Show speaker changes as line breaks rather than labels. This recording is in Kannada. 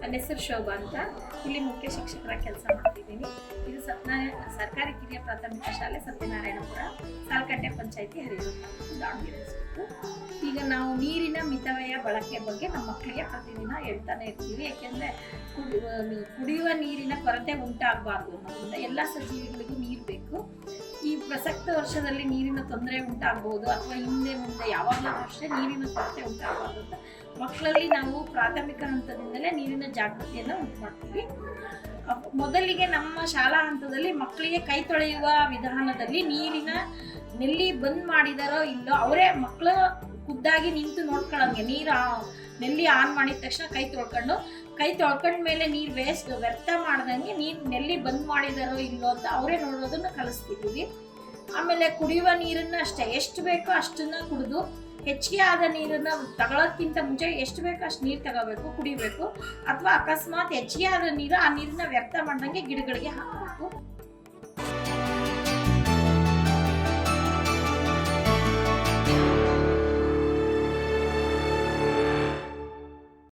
ನನ್ನ ಹೆಸರು ಶೋಭಾ ಅಂತ. ಇಲ್ಲಿ ಮುಖ್ಯ ಶಿಕ್ಷಕರ ಕೆಲಸ ಮಾಡ್ತಿದ್ದೀನಿ. ಇದು ಸತ್ಯನಾರಾಯಣ ಸರ್ಕಾರಿ ಕಿರಿಯ ಪ್ರಾಥಮಿಕ ಶಾಲೆ ಸತ್ಯನಾರಾಯಣಪುರ ಸಾಲ್ಕಟ್ಟೆ ಪಂಚಾಯತಿ ತಾಲೂಕು, ದಾವಣಗೆರೆ. ಈಗ ನಾವು ನೀರಿನ ಮಿತವ್ಯಯ ಬಳಕೆ ಬಗ್ಗೆ ನಮ್ಮ ಮಕ್ಕಳಿಗೆ ಪ್ರತಿದಿನ ಹೇಳ್ತಾನೆ ಇರ್ತೀವಿ. ಯಾಕೆಂದರೆ ಕುಡಿಯುವ ನೀರಿನ ಕೊರತೆ ಉಂಟಾಗಬಾರ್ದು ಅನ್ನೋದ್ರಿಂದ ಎಲ್ಲ ಸಜೀವಿಗಳಿಗೂ ನೀರು ಬೇಕು. ಈ ಪ್ರಸಕ್ತ ವರ್ಷದಲ್ಲಿ ನೀರಿನ ತೊಂದರೆ ಉಂಟಾಗಬಹುದು ಅಥವಾ ಹಿಂದೆ ಮುಂದೆ ಯಾವಾಗಲೂ ಅಷ್ಟೇ ನೀರಿನ ಕೊರತೆ ಉಂಟಾಗಬಾರ್ದು ಅಂತ ಮಕ್ಕಳಲ್ಲಿ ನಾವು ಪ್ರಾಥಮಿಕ ಹಂತದಿಂದಲೇ ನೀರಿನ ಜಾಗೃತಿಯನ್ನು ಉಂಟು ಮಾಡ್ತೀವಿ. ಮೊದಲಿಗೆ ನಮ್ಮ ಶಾಲಾ ಹಂತದಲ್ಲಿ ಮಕ್ಕಳಿಗೆ ಕೈ ತೊಳೆಯುವ ವಿಧಾನದಲ್ಲಿ ನೀರಿನ ನೆಲ್ಲಿ ಬಂದ್ ಮಾಡಿದಾರೋ ಇಲ್ಲೋ ಅವರೇ ಮಕ್ಕಳು ಖುದ್ದಾಗಿ ನಿಂತು ನೋಡ್ಕೊಳ್ಳಂಗೆ ನೀರು ನೆಲ್ಲಿ ಆನ್ ಮಾಡಿದ ತಕ್ಷಣ ಕೈ ತೊಳ್ಕೊಂಡು, ಕೈ ತೊಳ್ಕೊಂಡ ಮೇಲೆ ನೀರು ವೇಸ್ಟ್ ವ್ಯರ್ಥ ಮಾಡ್ದಂಗೆ ನೀರು ನೆಲ್ಲಿ ಬಂದ್ ಮಾಡಿದಾರೋ ಇಲ್ಲೋ ಅಂತ ಅವರೇ ನೋಡೋದನ್ನ ಕಲಿಸ್ತಿದ್ದೀವಿ. ಆಮೇಲೆ ಕುಡಿಯುವ ನೀರನ್ನ ಅಷ್ಟೇ. ಎಷ್ಟು ಬೇಕೋ ಅಷ್ಟನ್ನ ಕುಡಿದು ಹೆಚ್ಚಿಗೆ ಆದ ನೀರನ್ನ ತಗೊಳ್ಳೋದಕ್ಕಿಂತ ಮುಂಚೆ ಎಷ್ಟು ಬೇಕೋ ಅಷ್ಟು ನೀರು ತಗೋಬೇಕು, ಕುಡಿಬೇಕು. ಅಥವಾ ಅಕಸ್ಮಾತ್ ಹೆಚ್ಚಿಗೆ ಆದ ನೀರು ಆ ನೀರನ್ನ ವ್ಯರ್ಥ ಮಾಡ್ದಂಗೆ ಗಿಡಗಳಿಗೆ ಹಾಕಬೇಕು.